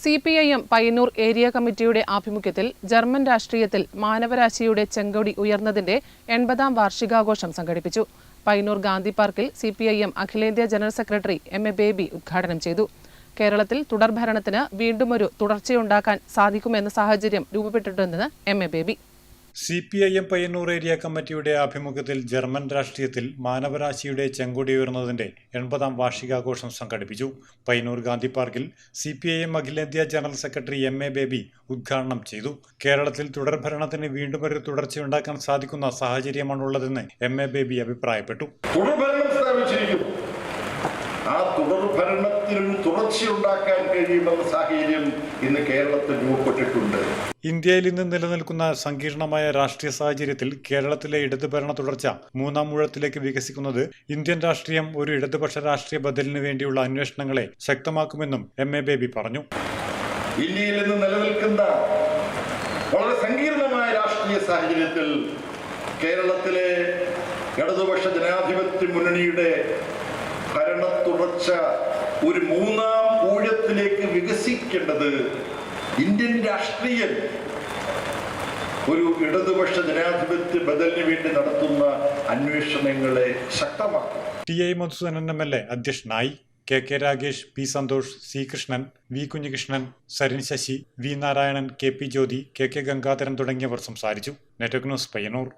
C P I M Payyanur area കമ്മിറ്റിയുടെ ആഭിമുഖ്യത്തിൽ German രാഷ്ട്രീയത്തിൽ മാനവരാശിയുടെ ചെങ്കൊടി ഉയർന്നതിന്റെ എൺപതാം വാർഷികാഘോഷം സംഘടിപ്പിച്ചു. പയ്യന്നൂർ ഗാന്ധി പാർക്കിൽ സി പി ഐ എം അഖിലേന്ത്യാ general secretary M A Baby ഉദ്ഘാടനം ചെയ്തു. കേരളത്തിൽ തുടർഭരണത്തിന് വീണ്ടും ഒരു തുടർച്ചയുണ്ടാക്കാൻ സാധിക്കുമെന്ന സാഹചര്യം രൂപപ്പെട്ടിട്ടുണ്ടെന്ന് M A Baby. C P I M Payyanur area കമ്മിറ്റിയുടെ ആഭിമുഖ്യത്തിൽ ജർമ്മൻ രാഷ്ട്രീയത്തിൽ മാനവരാശിയുടെ ചെങ്കൊടി ഉയർന്നതിന്റെ എൺപതാം വാർഷികാഘോഷം സംഘടിപ്പിച്ചു. പയ്യന്നൂർ ഗാന്ധി പാർക്കിൽ സി പി ഐ എം അഖിലേന്ത്യാ general secretary M A Baby ഉദ്ഘാടനം ചെയ്തു. കേരളത്തിൽ തുടർഭരണത്തിന് വീണ്ടും ഒരു തുടർച്ചയുണ്ടാക്കാൻ സാധിക്കുന്ന സാഹചര്യമാണുള്ളതെന്ന് എം എ ബേബി അഭിപ്രായപ്പെട്ടു. ആ തുടർഭരണത്തിനൊരു തുടർച്ചയുണ്ടാക്കാൻ കഴിയുമെന്ന സാഹചര്യം ഇന്ന് കേരളത്തിൽ രൂപപ്പെട്ടിട്ടുണ്ട്. ഇന്ത്യയിൽ ഇന്ന് നിലനിൽക്കുന്ന സങ്കീർണമായ രാഷ്ട്രീയ സാഹചര്യത്തിൽ കേരളത്തിലെ ഇടതുഭരണ തുടർച്ച മൂന്നാം മൂഴത്തിലേക്ക് വികസിക്കുന്നത് ഇന്ത്യൻ രാഷ്ട്രീയം ഒരു ഇടതുപക്ഷ രാഷ്ട്രീയ ബദലിന് വേണ്ടിയുള്ള അന്വേഷണങ്ങളെ ശക്തമാക്കുമെന്നും എം എ ബേബി പറഞ്ഞു. ഇന്ത്യയിൽ ഇന്ന് നിലനിൽക്കുന്ന വളരെ സങ്കീർണമായ രാഷ്ട്രീയ സാഹചര്യത്തിൽ കേരളത്തിലെ ഇടതുപക്ഷ ജനാധിപത്യ മുന്നണിയുടെ തുടർച്ച ഒരു മൂന്നാം ഊഴത്തിലേക്ക് വികസിക്കേണ്ടത് ഇന്ത്യൻ രാഷ്ട്രീയം ഒരു ഇടതുപക്ഷ ജനാധിപത്യ ബദലിന് വേണ്ടി നടത്തുന്ന അന്വേഷണങ്ങളെ ശക്തമാക്കും. T I Madhusoodanan M L A അധ്യക്ഷനായി K K Ragesh P Santhosh C Krishnan V Kunhikrishnan Sarin Sasi V Narayanan K P Jyothi K K Gangadharan തുടങ്ങിയവർ സംസാരിച്ചു. Network news Payyanur.